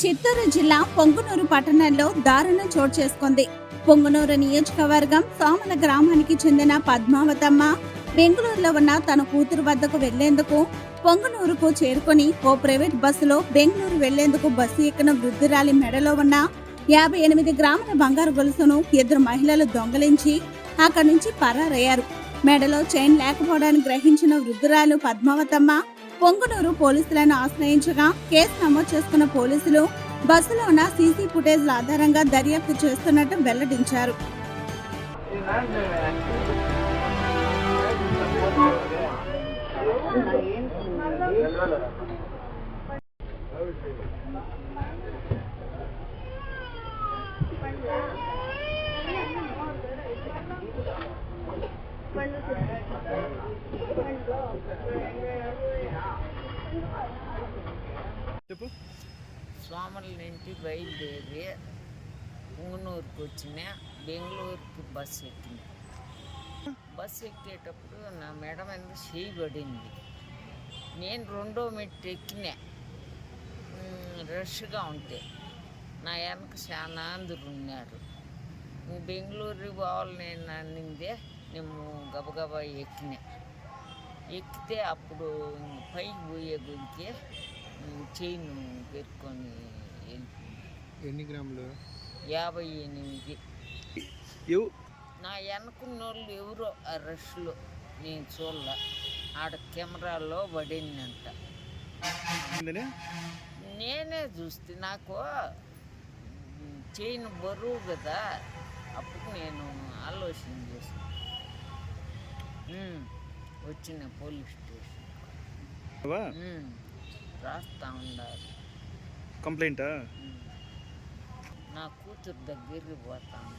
చిత్తూరు జిల్లా పొంగునూరు పట్టణంలో దారుణం చోటు చేసుకుంది. పొంగునూరు నియోజకవర్గం సోమల గ్రామానికి చెందిన పద్మావతమ్మ బెంగళూరులో ఉన్న తన కూతురు వద్దకు వెళ్ళేందుకు పొంగునూరుకు చేరుకొని ఓ ప్రైవేట్ బస్సులో బెంగళూరు వెళ్ళేందుకు బస్సు ఎక్కిన వృద్ధురాలి మెడలో ఉన్న యాభై ఎనిమిది గ్రాముల బంగారు గొలుసును ఇద్దరు మహిళలు దొంగలించి అక్కడి నుంచి పరారయ్యారు. మెడలో చైన్ లేకపోవడాన్ని గ్రహించిన వృద్ధురాలు పద్మావతమ్మ పొంగునూరు పోలీసులను ఆశ్రయించగా కేసు నమోదు చేసుకున్న పోలీసులు బస్సులో ఉన్న సీసీ ఫుటేజ్ల ఆధారంగా దర్యాప్తు చేస్తున్నట్టు వెల్లడించారు. చెప్పు. సోమల నుంచి బయలుదేరి పుంగనూరుకు వచ్చిన బెంగళూరుకి బస్సు ఎక్కిన బస్సు ఎక్కేటప్పుడు నా మెడ మీద చేయబడింది. నేను రెండో మెట్టు ఎక్కిన. రష్గా ఉంటే. నా వెనక చాలా అందరు ఉన్నారు. బెంగళూరు పోవాలి నేను అన్నిందే నేను గబగబా ఎక్కిన. ఎక్కితే అప్పుడు పైకి పోయే గుడికి చైన్ పెట్టుకొని ఎన్ని గ్రాములు? యాభై ఎనిమిది. నా వెనకున్న వాళ్ళు ఎవరో ఆ రష్లో నేను చూడలే. ఆడ కెమెరాలో పడిందంట. నేనే చూస్తే నాకు చైన్ బరువు కదా. వచ్చిన పోలీస్ స్టేషన్? ఉమ్, రాస్తా ఉండాలి కంప్లైంటా. నా కూతురు దగ్గరికి పోతాను